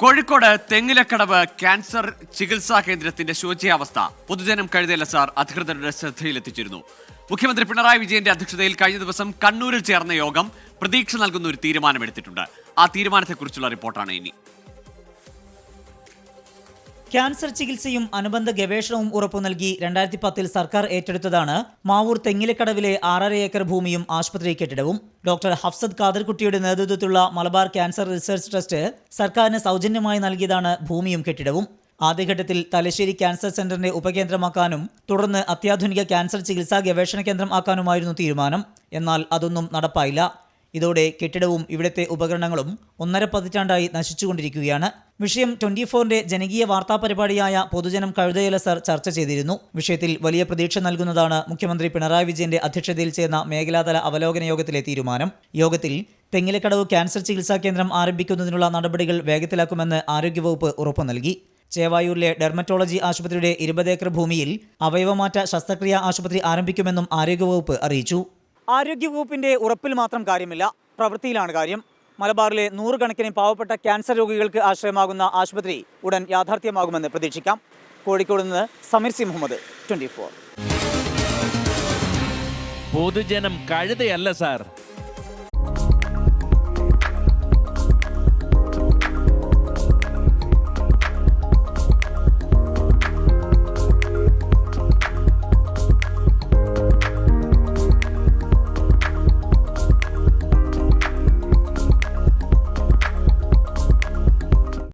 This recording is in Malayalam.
കോഴിക്കോട് തെങ്ങിലക്കടവ് ക്യാൻസർ ചികിത്സാ കേന്ദ്രത്തിന്റെ ശോചിയാവസ്ഥ. പൊതുജനം കഴുതയില്ല സാർ. അധികൃതരുടെ ശ്രദ്ധയിലെത്തിച്ചിരുന്നു. മുഖ്യമന്ത്രി പിണറായി വിജയന്റെ അധ്യക്ഷതയിൽ കഴിഞ്ഞ ദിവസം കണ്ണൂരിൽ ചേർന്ന യോഗം പ്രതീക്ഷ നൽകുന്ന ഒരു തീരുമാനമെടുത്തിട്ടുണ്ട്. ആ തീരുമാനത്തെക്കുറിച്ചുള്ള റിപ്പോർട്ടാണ് ഇനി. ക്യാൻസർ ചികിത്സയും അനുബന്ധ ഗവേഷണവും ഉറപ്പു നൽകി രണ്ടായിരത്തി പത്തിൽ സർക്കാർ ഏറ്റെടുത്തതാണ് മാവൂർ തെങ്ങിലക്കടവിലെ ആറര ഏക്കർ ഭൂമിയും ആശുപത്രി കെട്ടിടവും. ഡോക്ടർ ഹഫ്സദ് ഖാദർകുട്ടിയുടെ നേതൃത്വത്തിലുള്ള മലബാർ ക്യാൻസർ റിസർച്ച് ട്രസ്റ്റ് സർക്കാരിന് സൗജന്യമായി നൽകിയതാണ് ഭൂമിയും കെട്ടിടവും. ആദ്യഘട്ടത്തിൽ തലശ്ശേരി ക്യാൻസർ സെന്ററിനെ ഉപകേന്ദ്രമാക്കാനും തുടർന്ന് അത്യാധുനിക ക്യാൻസർ ചികിത്സാ ഗവേഷണ കേന്ദ്രം ആക്കാനുമായിരുന്നു തീരുമാനം. എന്നാൽ അതൊന്നും നടപ്പായില്ല. ഇതോടെ കെട്ടിടവും ഇവിടുത്തെ ഉപകരണങ്ങളും ഒന്നര പതിറ്റാണ്ടായി നശിച്ചുകൊണ്ടിരിക്കുകയാണ്. വിഷയം ട്വന്റി ഫോറിന്റെ ജനകീയ വാർത്താ പരിപാടിയായ പൊതുജനം കഴുതയില സർ ചർച്ച ചെയ്തിരുന്നു. വിഷയത്തിൽ വലിയ പ്രതീക്ഷ നൽകുന്നതാണ് മുഖ്യമന്ത്രി പിണറായി വിജയന്റെ അധ്യക്ഷതയിൽ ചേർന്ന മേഖലാതല അവലോകന യോഗത്തിലെ തീരുമാനം. യോഗത്തിൽ തെങ്ങിലക്കടവ് ക്യാൻസർ ചികിത്സാ കേന്ദ്രം ആരംഭിക്കുന്നതിനുള്ള നടപടികൾ വേഗത്തിലാക്കുമെന്ന് ആരോഗ്യവകുപ്പ് ഉറപ്പു നൽകി. ചേവായൂരിലെ ഡെർമറ്റോളജി ആശുപത്രിയുടെ ഇരുപത് ഏക്കർ ഭൂമിയിൽ അവയവമാറ്റ ശസ്ത്രക്രിയാ ആശുപത്രി ആരംഭിക്കുമെന്നും ആരോഗ്യവകുപ്പ് അറിയിച്ചു. ആരോഗ്യവകുപ്പിന്റെ ഉറപ്പിൽ മാത്രം കാര്യമില്ല. പ്രവൃത്തിയിലാണ് കാര്യം. മലബാറിലെ നൂറുകണക്കിന് പാവപ്പെട്ട ക്യാൻസർ രോഗികൾക്ക് ആശ്രയമാകുന്ന ആശുപത്രി ഉടൻ യാഥാർത്ഥ്യമാകുമെന്ന് പ്രതീക്ഷിക്കാം. കോഴിക്കോട് നിന്ന് സമീർ സി മുഹമ്മദ് ട്വന്റി പൊതുജനം കഴുതയല്ല സാർ.